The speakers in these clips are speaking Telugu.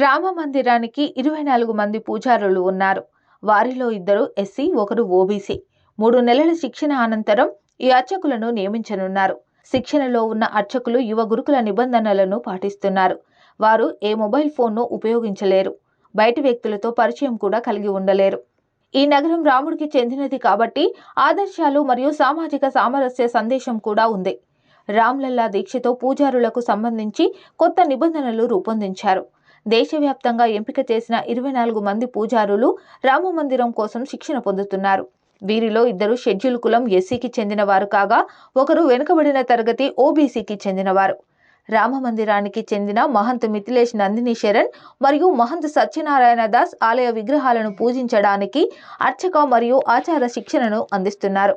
రామ మందిరానికి ఇరవై నాలుగు మంది పూజారులు ఉన్నారు. వారిలో ఇద్దరు ఎస్సీ ఒకరు ఓబీసీ. మూడు నెలల శిక్షణ అనంతరం ఈ అర్చకులను నియమించనున్నారు. శిక్షణలో ఉన్న అర్చకులు యువ గురుకుల నిబంధనలను పాటిస్తున్నారు. వారు ఏ మొబైల్ ఫోన్ను ఉపయోగించలేరు. బయటి వ్యక్తులతో పరిచయం కూడా కలిగి ఉండలేరు. ఈ నగరం రాముడికి చెందినది కాబట్టి ఆదర్శాలు మరియు సామాజిక సామరస్య సందేశం కూడా ఉంది. రామ్లల్లా దీక్షతో పూజారులకు సంబంధించి కొత్త నిబంధనలు రూపొందించారు. దేశవ్యాప్తంగా ఎంపిక చేసిన ఇరవై నాలుగు మంది పూజారులు రామ మందిరం కోసం శిక్షణ పొందుతున్నారు. వీరిలో ఇద్దరు షెడ్యూల్ కులం ఎస్సీకి చెందినవారు కాగా ఒకరు వెనుకబడిన తరగతి ఓబీసీకి చెందినవారు. రామ మందిరానికి చెందిన మహంత్ మిథిలేష్ నందిని శరణ్ మరియు మహంత్ సత్యనారాయణ దాస్ ఆలయ విగ్రహాలను పూజించడానికి అర్చక మరియు ఆచార శిక్షణను అందిస్తున్నారు.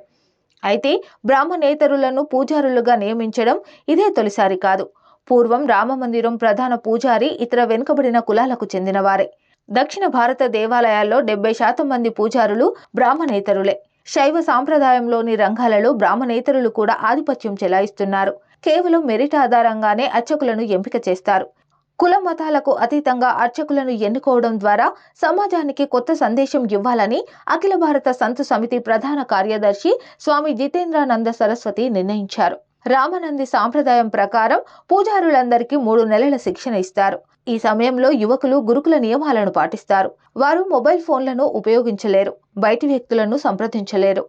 అయితే బ్రాహ్మణేతరులను పూజారులుగా నియమించడం ఇదే తొలిసారి కాదు. పూర్వం రామమందిరం ప్రధాన పూజారి ఇతర వెనుకబడిన కులాలకు చెందినవారే. దక్షిణ భారత దేవాలయాల్లో డెబ్బై శాతం మంది పూజారులు బ్రాహ్మణేతరులే. శైవ సాంప్రదాయంలోని రంగాలలో బ్రాహ్మణేతరులు కూడా ఆధిపత్యం చెలాయిస్తున్నారు. కేవలం మెరిట్ ఆధారంగానే అర్చకులను ఎంపిక చేస్తారు. కుల మతాలకు అతీతంగా అర్చకులను ఎన్నుకోవడం ద్వారా సమాజానికి కొత్త సందేశం ఇవ్వాలని అఖిల భారత సంతు సమితి ప్రధాన కార్యదర్శి స్వామి జితేంద్రానంద సరస్వతి నిర్ణయించారు. రామనంది సాంప్రదాయం ప్రకారం పూజారులందరికీ మూడు నెలల శిక్షణ ఇస్తారు. ఈ సమయంలో యువకులు గురుకుల నియమాలను పాటిస్తారు. వారు మొబైల్ ఫోన్లను ఉపయోగించలేరు. బయటి వ్యక్తులను సంప్రదించలేరు.